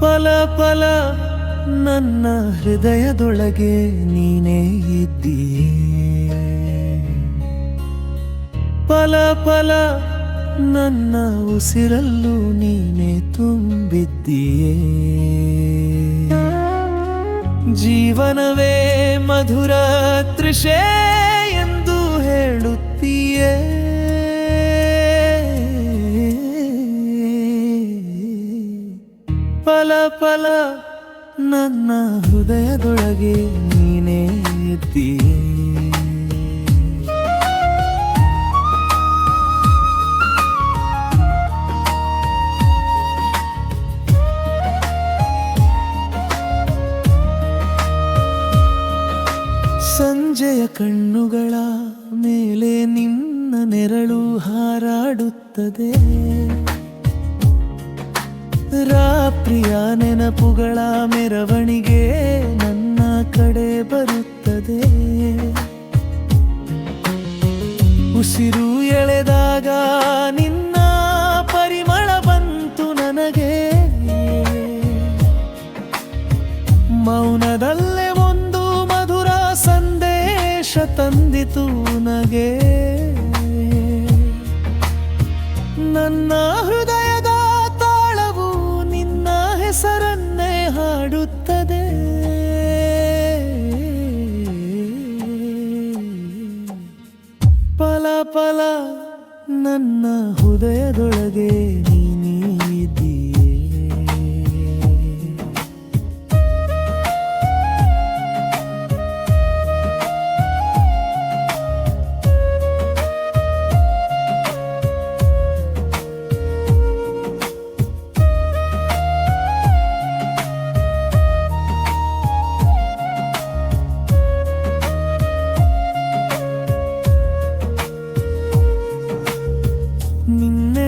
ಪಲ ಪಲ ನನ್ನ ಹೃದಯದೊಳಗೆ ನೀನೇ ಇದ್ದೀ. ಪಲ ಪಲ ನನ್ನ ಉಸಿರಲ್ಲೂ ನೀನೇ ತುಂಬಿದ್ದೀಯೇ ಜೀವನವೇ ಮಧುರ ತೃಷೆ ಎಂದು ಹೇಳುತ್ತೀಯೇ. ಪಲ ಫಲ ನನ್ನ ಹೃದಯದೊಳಗೆ ನೀನೇ ಇದ್ದೀ ಸಂಜೆಯ ಕಣ್ಣುಗಳ ಮೇಲೆ ನಿನ್ನ ನೆರಳು ಹಾರಾಡುತ್ತದೆ. ರಾತ್ರಿಯ ನೆನಪುಗಳ ಮೆರವಣಿಗೆ ನನ್ನ ಕಡೆ ಬರುತ್ತದೆ. ಉಸಿರು ಎಳೆದಾಗ ನಿನ್ನ ಪರಿಮಳ ಬಂತು ನನಗೆ. ಮೌನದಲ್ಲೇ ಒಂದು ಮಧುರ ಸಂದೇಶ ತಂದಿತು ನನಗೆ. ನನ್ನ ಹೃದಯದ ಪಲ ನನ್ನ ಹೃದಯದೊಳಗೆ ನೀನೇ.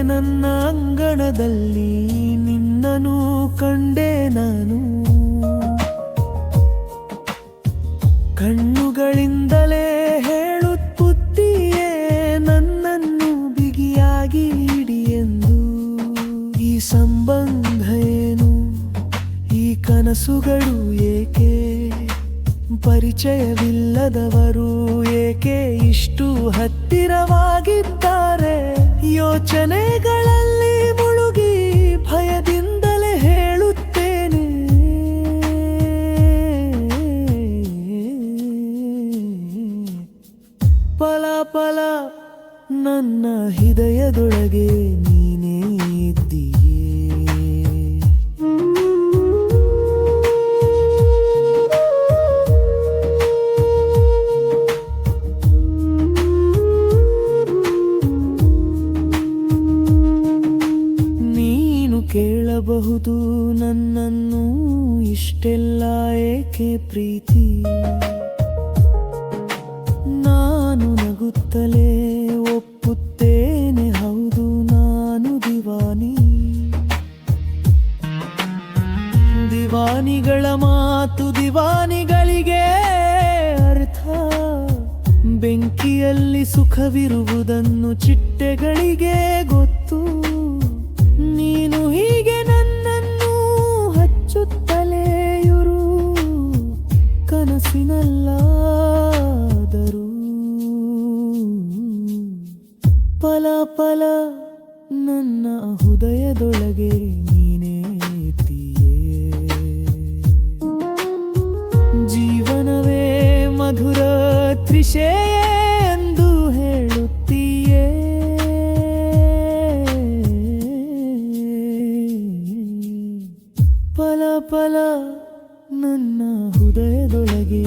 ನಿನ್ನೆ ಅಂಗಣದಲ್ಲಿ ನಿನ್ನನು ಕಂಡೆ ನಾನು. ಕಣ್ಣುಗಳಿಂದಲೇ ಹೇಳುತ್ತಿಯೇ ನನ್ನನ್ನು ಬಿಗಿಯಾಗಿ ಹಿಡಿ ಎಂದು ಈ ಸಂಬಂಧ ಏನು? ಈ ಕನಸುಗಳು ಏಕೆ? ಪರಿಚಯವಿಲ್ಲದವರು ಏಕೆ ಇಷ್ಟು ಹತ್ತಿರವಾಗಿದ್ದಾರೆ? ಯೋಚನೆಗಳಲ್ಲಿ ಮುಳುಗಿ ಭಯದಿಂದಲೇ ಹೇಳುತ್ತೇನೆ. ಪಲ ಪಲ ನನ್ನ ಹೃದಯದೊಳಗೆ ನೀನೇ ಕೇಳಬಹುದು ನನ್ನನ್ನು ಇಷ್ಟೆಲ್ಲ ಏಕೆ ಪ್ರೀತಿ? ನಾನು ನಗುತ್ತಲೇ ಒಪ್ಪುತ್ತೇನೆ, ಹೌದು ನಾನು ದಿವಾನಿ. ದಿವಾನಿಗಳ ಮಾತು ದಿವಾನಿಗಳಿಗೆ ಅರ್ಥ. ಬೆಂಕಿಯಲ್ಲಿ ಸುಖವಿರುವುದನ್ನು ಚಿಟ್ಟೆಗಳಿಗೆ ಗೊತ್ತು. ನೀನು ಹೀಗೆ ಪಲ ಪಲ ನನ್ನ ಹೃದಯದೊಳಗೆ ನೀನೇ ಇದ್ದೀಯೇ ಜೀವನವೇ ಮಧುರ ತ್ರಿಷೆ ಎಂದು ಹೇಳುತ್ತೀಯೇ. ಪಲ ಪಲ ನನ್ನ ಹೃದಯದೊಳಗೆ